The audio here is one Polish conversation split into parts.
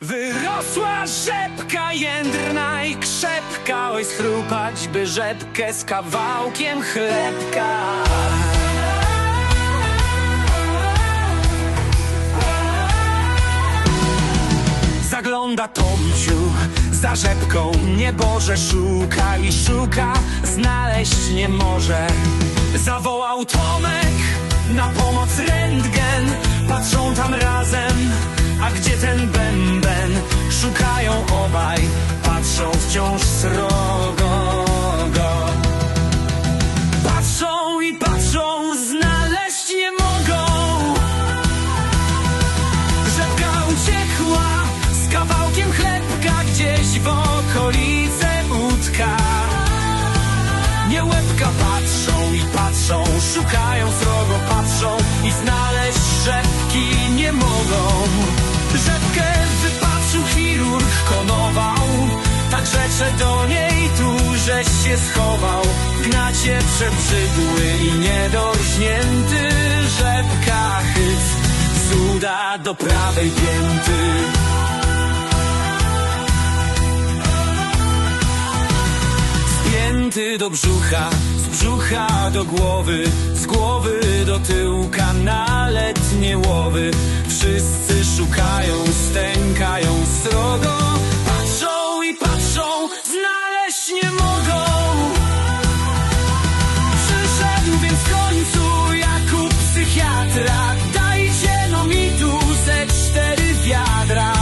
Wyrosła rzepka jędrna i krzepka Oj schrupać by rzepkę z kawałkiem chlebka Zagląda Tomciu za rzepką Nieboże szuka i szuka Znaleźć nie może Zawołał Tomek Na pomoc rentgen Patrzą tam razem A gdzie ten bęben? Szukają srogo, patrzą i znaleźć rzepki nie mogą. Rzepkę wypatrzył chirurg, konował, tak rzecze do niej tu żeś się schował. Gnacie przebrzydły i niedorżnięty rzepka chyc z uda do prawej pięty. Do brzucha, brzucha do głowy, z głowy do tyłka na letnie łowy. Wszyscy szukają, stękają srogo, patrzą i patrzą, znaleźć nie mogą. Przyszedł więc w końcu Jakub psychiatra Dajcie no mi tu ze cztery wiadra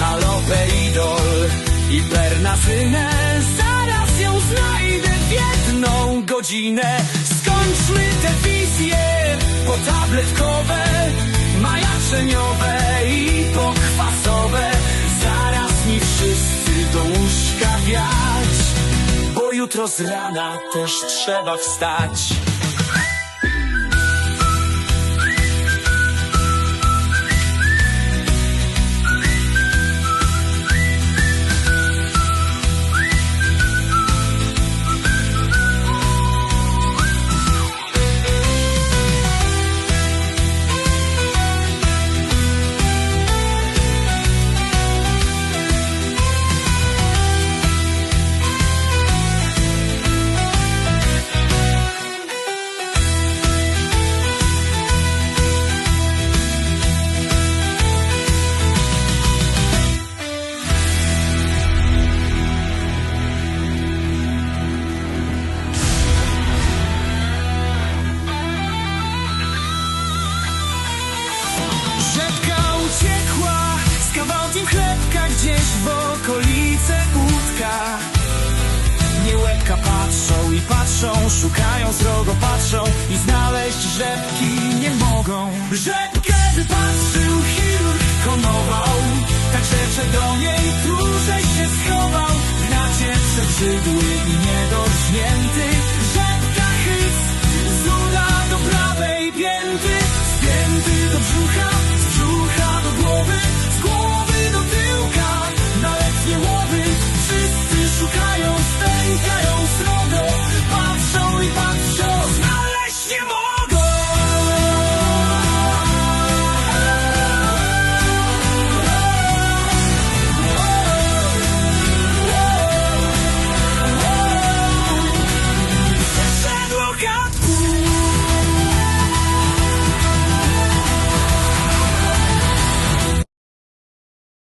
Haloperidol i pernafynę jedną godzinę Skończmy te wizje potabletkowe Majaczeniowe i pokwasowe Zaraz mi wszyscy do łóżka wiać bo jutro z rana też trzeba wstać. Gdzieś w okolice łódka. Nie łebka patrzą i patrzą, szukają srogo patrzą i znaleźć rzepki nie mogą. Rzepkę konowa